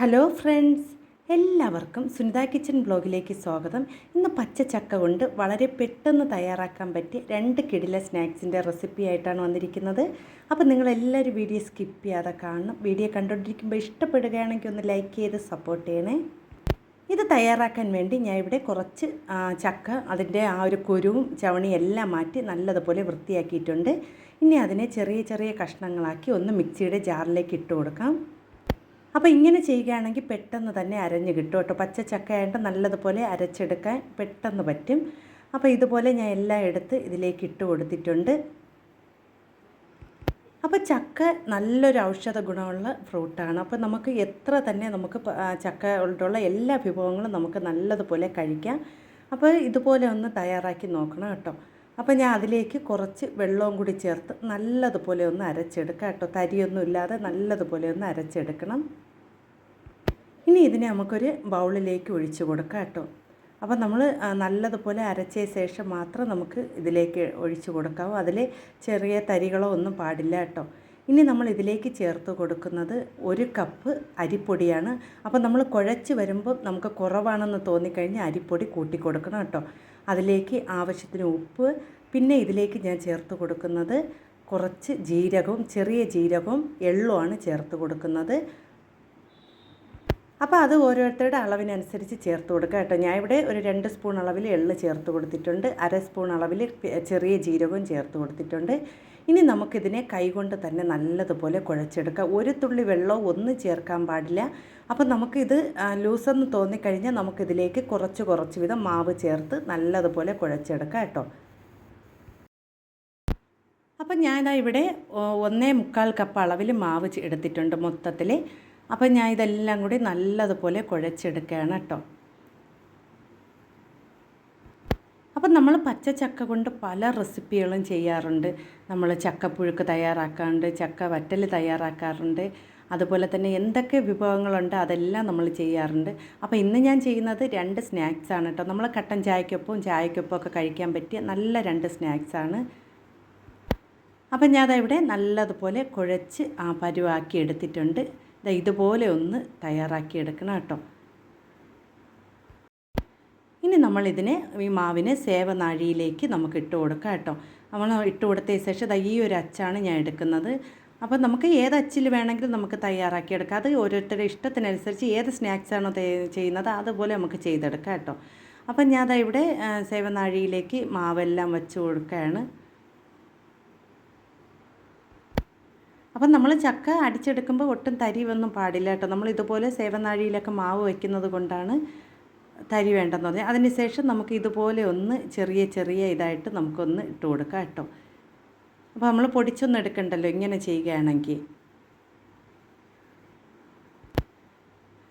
Hello friends എല്ലാവർക്കും Sunitha kitchen ബ്ലോഗിലേക്ക് സ്വാഗതം. ഇന്ന് പച്ച ചക്ക കൊണ്ട് വളരെ പെട്ടെന്ന് തയ്യാറാക്കാൻ പറ്റിയ രണ്ട് കിടില സ്നാക്സിന്റെ റെസിപ്പി ആയിട്ടാണ് വന്നിരിക്കുന്നത്. അപ്പോൾ നിങ്ങളെല്ലാവരും വീഡിയോ സ്കിപ്പ് ചെയ്യാതെ കാണണം. വീഡിയോ കണ്ടുകൊണ്ടിരിക്കുമ്പോൾ ഇഷ്ടപ്പെടുകയാണെങ്കിൽ ഒന്ന് ലൈക്ക് ചെയ്ത് സപ്പോർട്ട് ചെയ്യണേ. ഇത് തയ്യാറാക്കാൻ വേണ്ടി ഞാൻ ഇവിടെ കുറച്ച് ചക്ക അതിന്റെ ആ ഒരു കുരുവും ചവണിയും എല്ലാം മാറ്റി നല്ലതുപോലെ വൃത്തിയാക്കിയിട്ടുണ്ട്. ഇനി അതിനെ ചെറിയ ചെറിയ കഷ്ണങ്ങളാക്കി ഒന്ന് മിക്സിയുടെ ജാറിലേക്ക് ഇട്ട് കൊടുക്കാം. അപ്പോൾ ഇങ്ങനെ ചെയ്യുകയാണെങ്കിൽ പെട്ടെന്ന് തന്നെ അരഞ്ഞ് കിട്ടും കേട്ടോ. പച്ച ചക്കയായിട്ട് നല്ലതുപോലെ അരച്ചെടുക്കാൻ പെട്ടെന്ന് പറ്റും. അപ്പോൾ ഇതുപോലെ ഞാൻ എല്ലാം എടുത്ത് ഇതിലേക്ക് ഇട്ട് കൊടുത്തിട്ടുണ്ട്. അപ്പോൾ ചക്ക നല്ലൊരു ഔഷധ ഗുണമുള്ള ഫ്രൂട്ടാണ്. അപ്പോൾ നമുക്ക് എത്ര തന്നെ നമുക്ക് ചക്ക കൊണ്ടുള്ള എല്ലാ വിഭവങ്ങളും നമുക്ക് നല്ലതുപോലെ കഴിക്കാം. അപ്പോൾ ഇതുപോലെ ഒന്ന് തയ്യാറാക്കി നോക്കണം കേട്ടോ. അപ്പോൾ ഞാൻ അതിലേക്ക് കുറച്ച് വെള്ളവും കൂടി ചേർത്ത് നല്ലതുപോലെ ഒന്ന് അരച്ചെടുക്കാം കേട്ടോ. തരിയൊന്നും ഇല്ലാതെ നല്ലതുപോലെ ഒന്ന് അരച്ചെടുക്കണം. ഇനി ഇതിനെ നമുക്കൊരു ബൗളിലേക്ക് ഒഴിച്ചു കൊടുക്കാം കേട്ടോ. അപ്പോൾ നമ്മൾ നല്ലതുപോലെ അരച്ച ശേഷം മാത്രം നമുക്ക് ഇതിലേക്ക് ഒഴിച്ചു കൊടുക്കാവൂ. അതിൽ ചെറിയ തരികളോ ഒന്നും പാടില്ല കേട്ടോ. ഇനി നമ്മൾ ഇതിലേക്ക് ചേർത്ത് കൊടുക്കുന്നത് ഒരു കപ്പ് അരിപ്പൊടിയാണ്. അപ്പോൾ നമ്മൾ കുഴച്ച് വരുമ്പോൾ നമുക്ക് കുറവാണെന്ന് തോന്നിക്കഴിഞ്ഞാൽ അരിപ്പൊടി കൂട്ടി കൊടുക്കണം കേട്ടോ. അതിലേക്ക് ആവശ്യത്തിന് ഉപ്പ് പിന്നെ ഇതിലേക്ക് ഞാൻ ചേർത്ത് കൊടുക്കുന്നത് കുറച്ച് ജീരകവും ചെറിയ ജീരകവും എള്ളുമാണ് ചേർത്ത് കൊടുക്കുന്നത്. അപ്പോൾ അത് ഓരോരുത്തരുടെ അളവിനനുസരിച്ച് ചേർത്ത് കൊടുക്കുക കേട്ടോ. ഞാൻ ഇവിടെ ഒരു രണ്ട് സ്പൂൺ അളവിൽ എള്ള് ചേർത്ത് കൊടുത്തിട്ടുണ്ട്. അര സ്പൂൺ അളവിൽ ചെറിയ ജീരകവും ചേർത്ത് കൊടുത്തിട്ടുണ്ട്. ഇനി നമുക്കിതിനെ കൈകൊണ്ട് തന്നെ നല്ലതുപോലെ കുഴച്ചെടുക്കുക ഒരു തുള്ളി വെള്ളവും ഒന്നും ചേർക്കാൻ പാടില്ല. അപ്പോൾ നമുക്കിത് ലൂസെന്ന് തോന്നിക്കഴിഞ്ഞാൽ നമുക്കിതിലേക്ക് കുറച്ച് കുറച്ച് വിധം മാവ് ചേർത്ത് നല്ലതുപോലെ കുഴച്ചെടുക്കാം കേട്ടോ. അപ്പം ഞാനിതാ ഇവിടെ ഒന്നേ മുക്കാൽ കപ്പ് അളവിൽ മാവ് എടുത്തിട്ടുണ്ട് മൊത്തത്തിൽ അപ്പം ഞാൻ ഇതെല്ലാം കൂടി നല്ലതുപോലെ കുഴച്ചെടുക്കുകയാണ് കേട്ടോ. അപ്പം നമ്മൾ പച്ച ചക്ക കൊണ്ട് പല റെസിപ്പികളും ചെയ്യാറുണ്ട്. നമ്മൾ ചക്കപ്പുഴുക്ക് തയ്യാറാക്കാറുണ്ട് ചക്ക വറ്റൽ തയ്യാറാക്കാറുണ്ട്. അതുപോലെ തന്നെ എന്തൊക്കെ വിഭവങ്ങളുണ്ട് അതെല്ലാം നമ്മൾ ചെയ്യാറുണ്ട്. അപ്പോൾ ഇന്ന് ഞാൻ ചെയ്യുന്നത് രണ്ട് സ്നാക്സ് ആണ് കേട്ടോ. നമ്മൾ കട്ടൻ ചായക്കൊപ്പം ചായക്കൊപ്പം ഒക്കെ കഴിക്കാൻ പറ്റിയ നല്ല രണ്ട് സ്നാക്സ് ആണ്. അപ്പം ഞാൻ അതവിടെ നല്ലതുപോലെ കുഴച്ച് ആ പരുവാക്കി എടുത്തിട്ടുണ്ട്. ഇതുപോലെ ഒന്ന് തയ്യാറാക്കി എടുക്കണം കേട്ടോ. ഇനി നമ്മളിതിനെ ഈ മാവിനെ സേവനാഴിയിലേക്ക് നമുക്ക് ഇട്ട് കൊടുക്കാം കേട്ടോ. നമ്മൾ ഇട്ട് കൊടുത്ത ശേഷം ഈ ഒരു അച്ചാണ് ഞാൻ എടുക്കുന്നത്. അപ്പോൾ നമുക്ക് ഏത് അച്ചിൽ വേണമെങ്കിലും നമുക്ക് തയ്യാറാക്കി എടുക്കാം. അത് ഓരോരുത്തരുടെ ഇഷ്ടത്തിനനുസരിച്ച് ഏത് സ്നാക്സ് സ്നാക്സാണോ ചെയ്യുന്നത് അതുപോലെ നമുക്ക് ചെയ്തെടുക്കാം കേട്ടോ. അപ്പം ദാ ഇവിടെ സേവനാഴിയിലേക്ക് മാവെല്ലാം വെച്ച് കൊടുക്കുകയാണ്. അപ്പം നമ്മൾ ചക്ക അടിച്ചെടുക്കുമ്പോൾ ഒട്ടും തരി ഒന്നും പാടില്ല കേട്ടോ. നമ്മൾ ഇതുപോലെ സേവനാഴിയിലൊക്കെ മാവ് വയ്ക്കുന്നത് കൊണ്ടാണ് തരി വേണ്ടെന്ന് പറഞ്ഞാൽ അതിനുശേഷം നമുക്ക് ഇതുപോലെ ഒന്ന് ചെറിയ ചെറിയ ഇതായിട്ട് നമുക്കൊന്ന് ഇട്ട് കൊടുക്കാം കേട്ടോ. അപ്പോൾ നമ്മൾ പൊടിച്ചൊന്നും എടുക്കണ്ടല്ലോ ഇങ്ങനെ ചെയ്യുകയാണെങ്കിൽ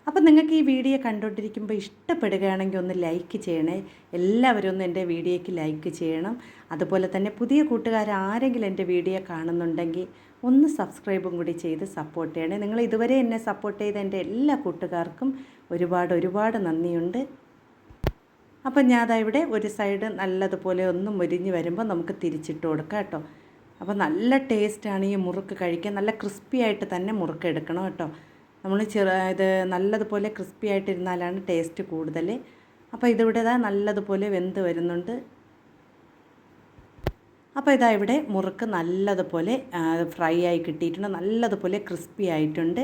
അപ്പം നിങ്ങൾക്ക് ഈ വീഡിയോ കണ്ടുകൊണ്ടിരിക്കുമ്പോൾ ഇഷ്ടപ്പെടുകയാണെങ്കിൽ ഒന്ന് ലൈക്ക് ചെയ്യണേ. എല്ലാവരും ഒന്ന് എന്റെ വീഡിയോയ്ക്ക് ലൈക്ക് ചെയ്യണം. അതുപോലെ തന്നെ പുതിയ കൂട്ടുകാർ ആരെങ്കിലും എന്റെ വീഡിയോ കാണുന്നുണ്ടെങ്കിൽ ഒന്ന് സബ്സ്ക്രൈബും കൂടി ചെയ്ത് സപ്പോർട്ട് ചെയ്യണേ. നിങ്ങൾ ഇതുവരെ എന്നെ സപ്പോർട്ട് ചെയ്ത എന്റെ എല്ലാ കൂട്ടുകാർക്കും ഒരുപാട് ഒരുപാട് നന്ദിയുണ്ട്. അപ്പം ഞാൻ അതാ ഇവിടെ ഒരു സൈഡ് നല്ലതുപോലെ ഒന്ന് മുരിഞ്ഞ് വരുമ്പോൾ നമുക്ക് തിരിച്ചിട്ട് കൊടുക്കാം കേട്ടോ. അപ്പോൾ നല്ല ടേസ്റ്റാണ് ഈ മുറുക്ക് കഴിക്കാൻ. നല്ല ക്രിസ്പി ആയിട്ട് തന്നെ മുറുക്ക് എടുക്കണം കേട്ടോ. നമ്മൾ ചെറു ഇത് നല്ലതുപോലെ ക്രിസ്പി ആയിട്ടിരുന്നാലാണ് ടേസ്റ്റ് കൂടുതൽ അപ്പോൾ ഇതിവിടെ നല്ലതുപോലെ വെന്ത് വരുന്നുണ്ട്. അപ്പോൾ ഇതാ ഇവിടെ മുറുക്ക് നല്ലതുപോലെ ഫ്രൈ ആയി കിട്ടിയിട്ടുണ്ട് നല്ലതുപോലെ ക്രിസ്പി ആയിട്ടുണ്ട്.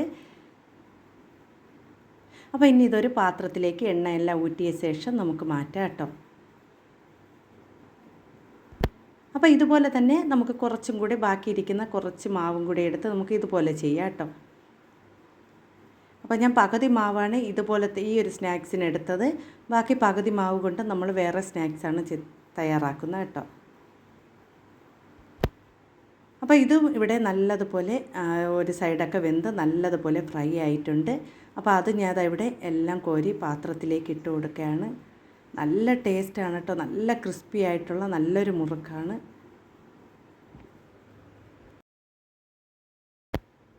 അപ്പോൾ ഇനി ഇതൊരു പാത്രത്തിലേക്ക് എണ്ണയെല്ലാം ഊറ്റിയ ശേഷം നമുക്ക് മാറ്റാം കേട്ടോ. അപ്പോൾ ഇതുപോലെ തന്നെ നമുക്ക് കുറച്ചും കൂടി ബാക്കിയിരിക്കുന്ന കുറച്ച് മാവും കൂടി എടുത്ത് നമുക്ക് ഇതുപോലെ ചെയ്യാം കേട്ടോ. അപ്പോൾ ഞാൻ പകുതി മാവാണ് ഇതുപോലത്തെ ഈ ഒരു സ്നാക്സിന് എടുത്തത്. ബാക്കി പകുതി മാവ് കൊണ്ട് നമ്മൾ വേറെ സ്നാക്സാണ് തയ്യാറാക്കുന്നത് കേട്ടോ. അപ്പോൾ ഇത് ഇവിടെ നല്ലതുപോലെ ഒരു സൈഡൊക്കെ വെന്ത് നല്ലതുപോലെ ഫ്രൈ ആയിട്ടുണ്ട്. അപ്പോൾ അത് ഞാൻ ഇവിടെ എല്ലാം കോരി പാത്രത്തിലേക്ക് ഇട്ട് കൊടുക്കുകയാണ്. നല്ല ടേസ്റ്റാണ് കേട്ടോ. നല്ല ക്രിസ്പി ആയിട്ടുള്ള നല്ലൊരു മുറുക്കാണ്.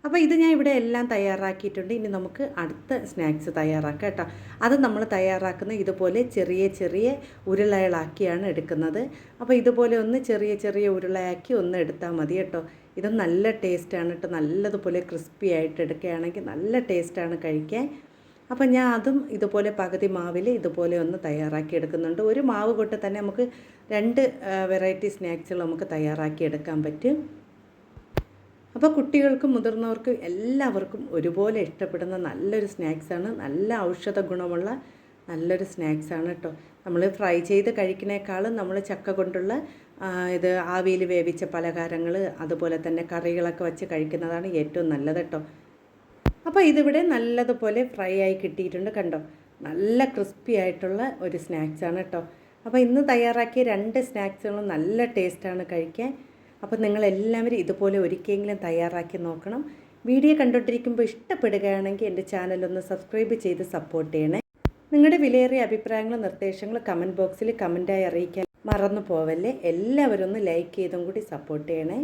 അപ്പോൾ ഇത് ഞാൻ ഇവിടെ എല്ലാം തയ്യാറാക്കിയിട്ടുണ്ട്. ഇനി നമുക്ക് അടുത്ത സ്നാക്സ് തയ്യാറാക്കാം കേട്ടോ. അത് നമ്മൾ തയ്യാറാക്കുന്ന ഇതുപോലെ ചെറിയ ചെറിയ ഉരുളകളാക്കിയാണ് എടുക്കുന്നത്. അപ്പോൾ ഇതുപോലെ ഒന്ന് ചെറിയ ചെറിയ ഉരുളയാക്കി ഒന്ന് എടുത്താൽ മതി കേട്ടോ. ഇത് നല്ല ടേസ്റ്റാണ് കേട്ടോ. നല്ലതുപോലെ ക്രിസ്പി ആയിട്ട് എടുക്കുകയാണെങ്കിൽ നല്ല ടേസ്റ്റാണ് കഴിക്കാൻ. അപ്പം ഞാൻ അതും ഇതുപോലെ പകുതി മാവിൽ ഇതുപോലെ ഒന്ന് തയ്യാറാക്കി എടുക്കുന്നുണ്ട്. ഒരു മാവ് കൊണ്ട് തന്നെ നമുക്ക് രണ്ട് വെറൈറ്റി സ്നാക്സുകൾ നമുക്ക് തയ്യാറാക്കി എടുക്കാൻ പറ്റും. അപ്പോൾ കുട്ടികൾക്കും മുതിർന്നവർക്കും എല്ലാവർക്കും ഒരുപോലെ ഇഷ്ടപ്പെടുന്ന നല്ലൊരു സ്നാക്സാണ് നല്ല ഔഷധ ഗുണമുള്ള നല്ലൊരു സ്നാക്സാണ് കേട്ടോ നമ്മൾ ഫ്രൈ ചെയ്ത് കഴിക്കുന്നേക്കാളും നമ്മൾ ചക്ക കൊണ്ടുള്ള ഇത് ആവിയിൽ വേവിച്ച പലഹാരങ്ങൾ അതുപോലെ തന്നെ കറികളൊക്കെ വെച്ച് കഴിക്കുന്നതാണ് ഏറ്റവും നല്ലത് കേട്ടോ അപ്പോൾ ഇതിവിടെ നല്ലതുപോലെ ഫ്രൈ ആയി കിട്ടിയിട്ടുണ്ട് കണ്ടോ? നല്ല ക്രിസ്പി ആയിട്ടുള്ള ഒരു സ്നാക്സാണ് കേട്ടോ അപ്പോൾ ഇന്ന് തയ്യാറാക്കിയ രണ്ട് സ്നാക്സുകളും നല്ല ടേസ്റ്റാണ് കഴിക്കാൻ. അപ്പോൾ നിങ്ങളെല്ലാവരും ഇതുപോലെ ഒരിക്കലെങ്കിലും തയ്യാറാക്കി നോക്കണം. വീഡിയോ കണ്ടുകൊണ്ടിരിക്കുമ്പോൾ ഇഷ്ടപ്പെടുകയാണെങ്കിൽ എന്റെ ചാനലൊന്ന് സബ്സ്ക്രൈബ് ചെയ്ത് സപ്പോർട്ട് ചെയ്യണേ. നിങ്ങളുടെ വിലയേറിയ അഭിപ്രായങ്ങളും നിർദ്ദേശങ്ങളും കമന്റ് ബോക്സിൽ കമന്റായി അറിയിക്കാൻ മറന്നു പോവല്ലേ? എല്ലാവരും ഒന്ന് ലൈക്ക് ചെയ്തും കൂടി സപ്പോർട്ട് ചെയ്യണേ.